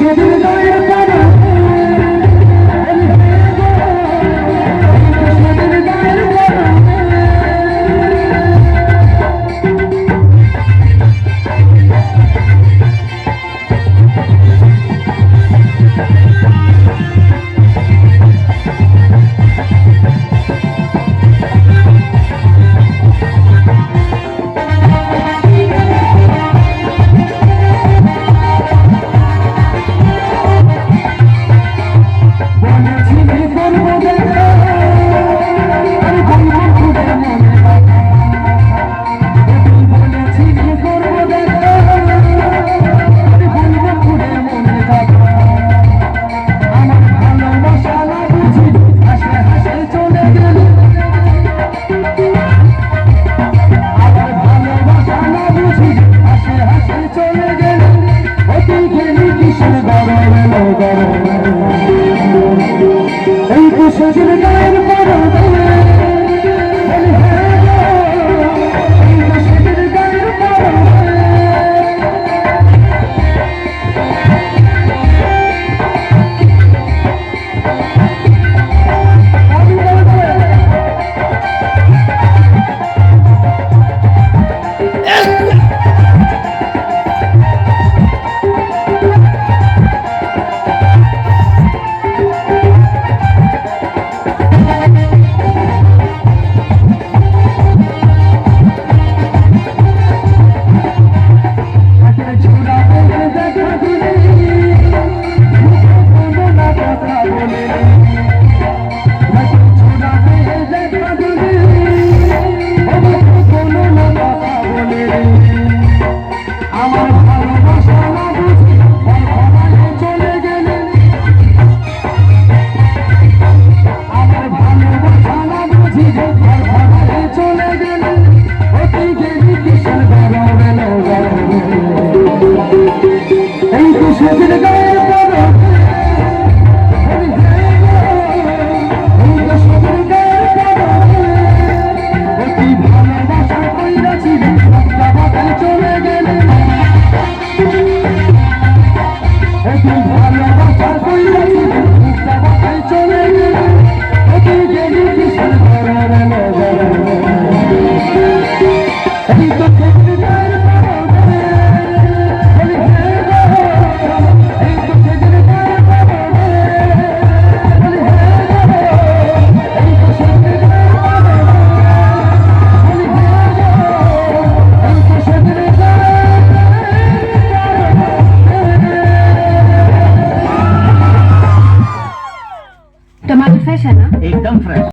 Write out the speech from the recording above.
শুধু জয়ের সজীব গায়ের Thank you. É एकदम फ्रेश